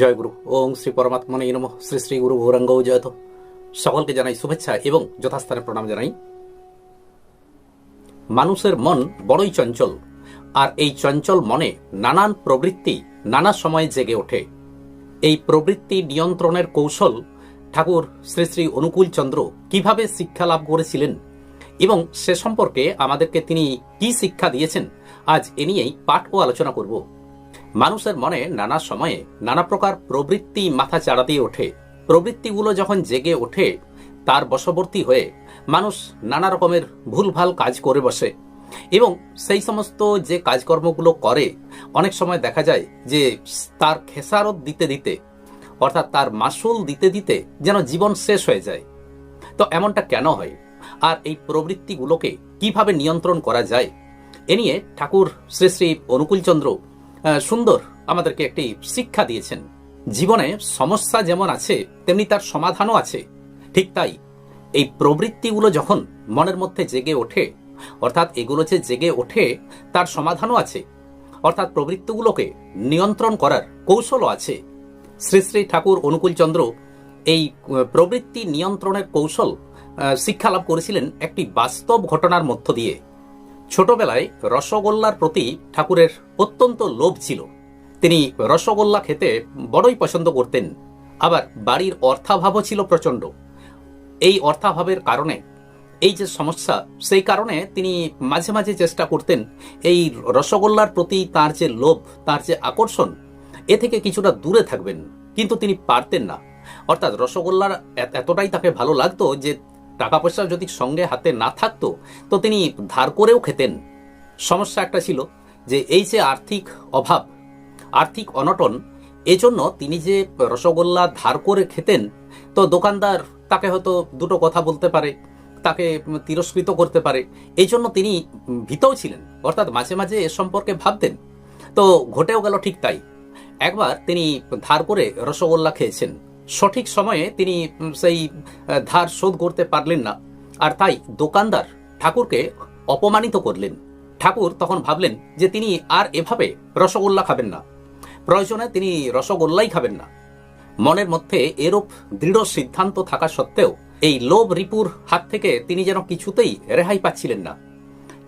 জয় গুরু ওং শ্রী পরমাত্মনে নম। শ্রী শ্রী গুরু গৌরাঙ্গ জয়ত। সকলকে জানাই শুভেচ্ছা এবং যথাস্থানে প্রণাম জানাই। মানুষের মন বড়ই চঞ্চল, আর এই চঞ্চল মনে নানান প্রবৃত্তি নানা সময়ে জেগে ওঠে। এই প্রবৃত্তি নিয়ন্ত্রণের কৌশল ঠাকুর শ্রী শ্রী অনুকূল চন্দ্র কীভাবে শিক্ষা লাভ করেছিলেন এবং সে সম্পর্কে আমাদেরকে তিনি কি শিক্ষা দিয়েছেন, আজ এ নিয়েই পাঠ ও আলোচনা করব। মানুষের মনে নানা সময়ে নানা প্রকার প্রবৃত্তি মাথা চাড়া দিয়ে ওঠে। প্রবৃত্তিগুলো যখন জেগে ওঠে, তার বশবর্তী হয়ে মানুষ নানা রকমের ভুলভাল কাজ করে বসে। এবং সেই সমস্ত যে কাজকর্মগুলো করে, অনেক সময় দেখা যায় যে তার খেসারত দিতে দিতে, অর্থাৎ তার মাসুল দিতে দিতে যেন জীবন শেষ হয়ে যায়। তো এমনটা কেন হয়? আর এই প্রবৃত্তিগুলোকে কীভাবে নিয়ন্ত্রণ করা যায়? এ নিয়ে ঠাকুর শ্রী শ্রী অনুকূলচন্দ্র সুন্দর আমাদেরকে একটি শিক্ষা দিয়েছেন। জীবনে সমস্যা যেমন আছে, তেমনি তার সমাধানও আছে। ঠিক তাই, এই প্রবৃত্তিগুলো যখন মনের মধ্যে জেগে ওঠে, অর্থাৎ এগুলো যে জেগে ওঠে, তার সমাধানও আছে। অর্থাৎ প্রবৃত্তিগুলোকে নিয়ন্ত্রণ করার কৌশলও আছে। শ্রী শ্রী ঠাকুর অনুকূলচন্দ্র এই প্রবৃত্তি নিয়ন্ত্রণের কৌশল শিক্ষা লাভ করেছিলেন একটি বাস্তব ঘটনার মধ্য দিয়ে। ছোটবেলায় রসগোল্লার প্রতি ঠাকুরের অত্যন্ত লোভ ছিল। তিনি রসগোল্লা খেতে বড়ই পছন্দ করতেন। আবার বাড়ির অর্থাভাবও ছিল প্রচণ্ড। এই অর্থাভাবের কারণে, এই যে সমস্যা, সেই কারণে তিনি মাঝে মাঝে চেষ্টা করতেন এই রসগোল্লার প্রতি তার যে লোভ, তার যে আকর্ষণ, এ থেকে কিছুটা দূরে থাকবেন। কিন্তু তিনি পারতেন না। অর্থাৎ রসগোল্লার এত- এতটাই তাকে ভালো লাগতো যে টাকা পয়সা যদি সঙ্গে হাতে না থাকতো, তো তিনি ধার করেও খেতেন। সমস্যা একটা ছিল যে, এই যে আর্থিক অভাব, আর্থিক অনটন, এজন্য তিনি যে রসগোল্লা ধার করে খেতেন, তো দোকানদার তাকে হয়তো দুটো কথা বলতে পারে, তাকে তিরস্কৃত করতে পারে এই জন্য তিনি ভীতও ছিলেন। অর্থাৎ মাঝে মাঝে এ সম্পর্কে ভাবতেন। তো ঘটেও গেল ঠিক তাই। একবার তিনি ধার করে রসগোল্লা খেয়েছেন। সঠিক সময়ে তিনি সেই ধার শোধ করতে পারলেন না। আর তাই দোকানদার ঠাকুরকে অপমানিত করলেন। ঠাকুর তখন ভাবলেন যে তিনি আর এভাবে রসগোল্লা খাবেন না। প্রয়োজনে তিনি রসগোল্লাই খাবেন না। মনের মধ্যে এরূপ দৃঢ় সিদ্ধান্ত থাকা সত্ত্বেও এই লোভ রিপুর হাত থেকে তিনি যেন কিছুতেই রেহাই পাচ্ছিলেন না।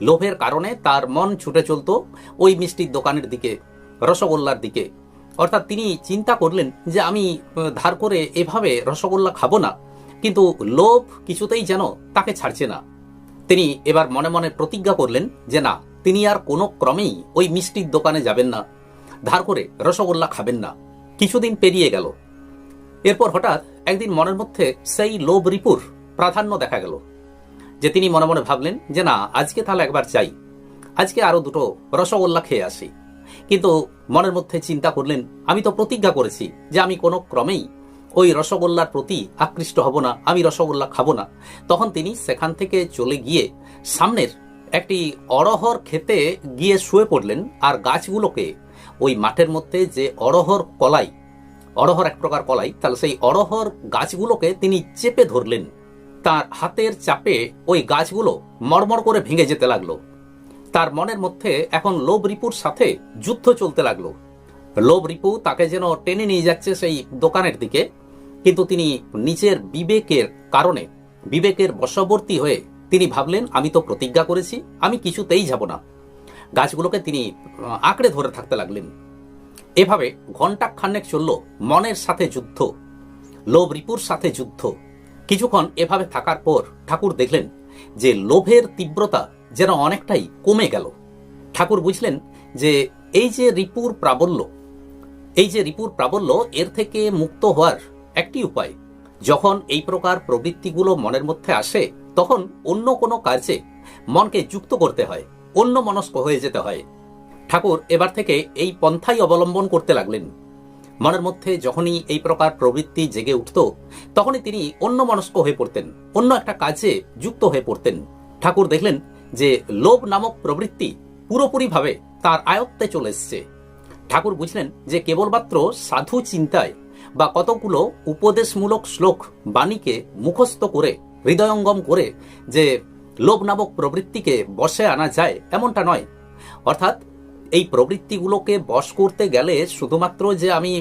লোভের কারণে তার মন ছুটে চলতো ওই মিষ্টির দোকানের দিকে, রসগোল্লার দিকে। অর্থাৎ তিনি চিন্তা করলেন যে আমি ধার করে এভাবে রসগোল্লা খাব না। কিন্তু লোভ কিছুতেই যেন তাকে ছাড়ছে না। তিনি এবার মনে মনে প্রতিজ্ঞা করলেন যে না, তিনি আর কোনো ক্রমেই ওই মিষ্টির দোকানে যাবেন না। ধার করে রসগোল্লা খাবেন না। কিছুদিন পেরিয়ে গেল। এরপর হঠাৎ একদিন মনের মধ্যে সেই লোভ রিপুর প্রাধান্য দেখা গেল। যে তিনি মনে মনে ভাবলেন যে না, আজকে তাহলে একবার চাই আজকে আরও দুটো রসগোল্লা খেয়ে আসি। কিন্তু মনের মধ্যে চিন্তা করলেন, আমি তো প্রতিজ্ঞা করেছি যে আমি কোনো ক্রমেই ওই রসগোল্লার প্রতি আকৃষ্ট হব না, আমি রসগোল্লা খাব না। তখন তিনি সেখান থেকে চলে গিয়ে সামনের একটি অরহর খেতে গিয়ে শুয়ে পড়লেন আর গাছগুলোকে ওই মাঠের মধ্যে যে অরহর কলাই অরহর এক প্রকার কলাই, তাহলে সেই অরহর গাছগুলোকে তিনি চেপে ধরলেন। তার হাতের চাপে ওই গাছগুলো মড়মড় করে ভেঙে যেতে লাগল। তার মনের মধ্যে এখন লোভ রিপুর সাথে যুদ্ধ চলতে লাগল। লোভ রিপু তাকে যেন টেনে নিয়ে যাচ্ছে সেই দোকানের দিকে, কিন্তু তিনি নিজের বিবেকের কারণে, বিবেকের বশবর্তী হয়ে তিনি ভাবলেন, আমি তো প্রতিজ্ঞা করেছি, আমি কিছুতেই যাব না। গাছগুলোকে তিনি আঁকড়ে ধরে থাকতে লাগলেন। এভাবে ঘণ্টা খানেক চলল মনের সাথে যুদ্ধ, লোভ রিপুর সাথে যুদ্ধ। কিছুক্ষণ এভাবে থাকার পর ঠাকুর দেখলেন যে লোভের তীব্রতা যেন অনেকটাই কমে গেল। ঠাকুর বুঝলেন যে এই যে রিপুর প্রাবল্য, এই যে রিপুর প্রাবল্য, এর থেকে মুক্ত হওয়ার একটি উপায়। যখন এই প্রকার প্রবৃত্তিগুলো মনের মধ্যে আসে, তখন অন্য কোনো কাজে মনকে যুক্ত করতে হয়, অন্য মনস্ক হয়ে যেতে হয়। ঠাকুর এবার থেকে এই পন্থাই অবলম্বন করতে লাগলেন। মনের মধ্যে যখনই এই প্রকার প্রবৃত্তি জেগে উঠত, তখনই তিনি অন্য মনস্ক হয়ে পড়তেন, অন্য একটা কাজে যুক্ত হয়ে পড়তেন। ঠাকুর দেখলেন যে লোভ নামক প্রবৃত্তি পুরোপুরিভাবে তার আয়ত্তে চলে এসছে। ঠাকুর বুঝলেন যে কেবলমাত্র সাধু চিন্তায় বা কতগুলো উপদেশমূলক শ্লোক বাণীকে মুখস্থ করে, হৃদয়ঙ্গম করে যে লোভ নামক প্রবৃত্তিকে বশে আনা যায় এমনটা নয়। অর্থাৎ এই প্রবৃত্তিগুলোকে বশ করতে গেলে শুধুমাত্র যে আমি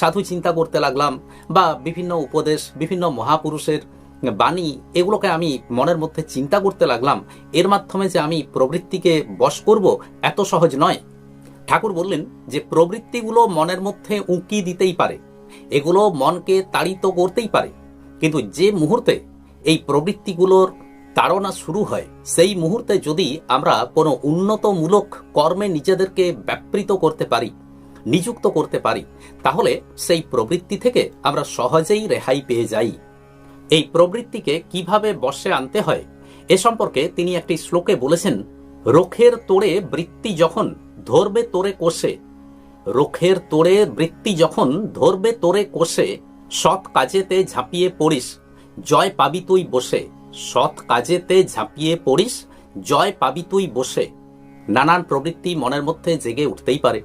সাধু চিন্তা করতে লাগলাম বা বিভিন্ন উপদেশ, বিভিন্ন মহাপুরুষের বাণী, এগুলোকে আমি মনের মধ্যে চিন্তা করতে লাগলাম। এর মাধ্যমে যে আমি প্রবৃত্তিকে বশ করব, এত সহজ নয়। ঠাকুর বললেন যে, প্রবৃত্তিগুলো মনের মধ্যে উঁকি দিতেই পারে। এগুলো মনকে তাড়িত করতেই পারে। কিন্তু যে মুহূর্তে এই প্রবৃত্তিগুলোর তাড়না শুরু হয়, সেই মুহূর্তে যদি আমরা কোনো উন্নতমূলক কর্মে নিজেদেরকে ব্যাপৃত করতে পারি, নিযুক্ত করতে পারি, তাহলে সেই প্রবৃত্তি থেকে আমরা সহজেই রেহাই পেয়ে যাই। এই প্রবৃত্তিকে কীভাবে বশে আনতে হয়? এ সম্পর্কে তিনি একটি শ্লোকে বলেছেন, রোখের তোড়ে বৃত্তি যখন ধরবে তোরে কোষে, রোখের তোড়ে বৃত্তি যখন ধরবে তোরে কোষে, সৎ কাজেতে ঝাঁপিয়ে পড়িস, জয় পাবি তুই বসে, সৎ কাজেতে ঝাঁপিয়ে পড়িস, জয় পাবি তুই বসে। নানান প্রবৃত্তি মনের মধ্যে জেগে উঠতেই পারে।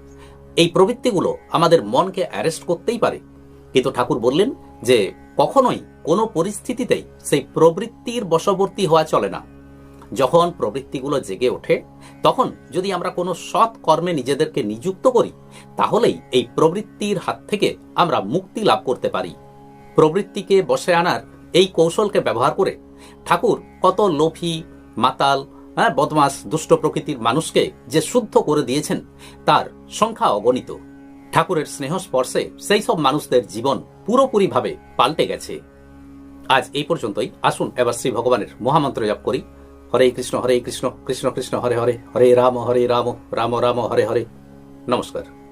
এই প্রবৃত্তিগুলো আমাদের মনকে অ্যারেস্ট করতেই পারে। কিন্তু ঠাকুর বললেন যে, কখনোই কোনো পরিস্থিতিতেই সেই প্রবৃত্তির বশবর্তী হওয়া চলে না। যখন প্রবৃত্তিগুলো জেগে ওঠে, তখন যদি আমরা কোনো সৎ কর্মে নিজেদেরকে নিযুক্ত করি, তাহলেই এই প্রবৃত্তির হাত থেকে আমরা মুক্তি লাভ করতে পারি। প্রবৃত্তিকে বসে আনার এই কৌশলকে ব্যবহার করে ঠাকুর কত লোভী, মাতাল হ্যাঁ বদমাস দুষ্ট প্রকৃতির মানুষকে যে শুদ্ধ করে দিয়েছেন, তার সংখ্যা অগণিত। ঠাকুরের স্নেহ স্পর্শে সেই সব মানুষদের জীবন পুরোপুরিভাবে পাল্টে গেছে। আজ এই পর্যন্তই। আসুন এবার শ্রী ভগবানের মহামন্ত্র জপ করি। হরে কৃষ্ণ হরে কৃষ্ণ কৃষ্ণ কৃষ্ণ, হরে হরে হরে রাম হরে রাম রাম রাম, হরে হরে। নমস্কার।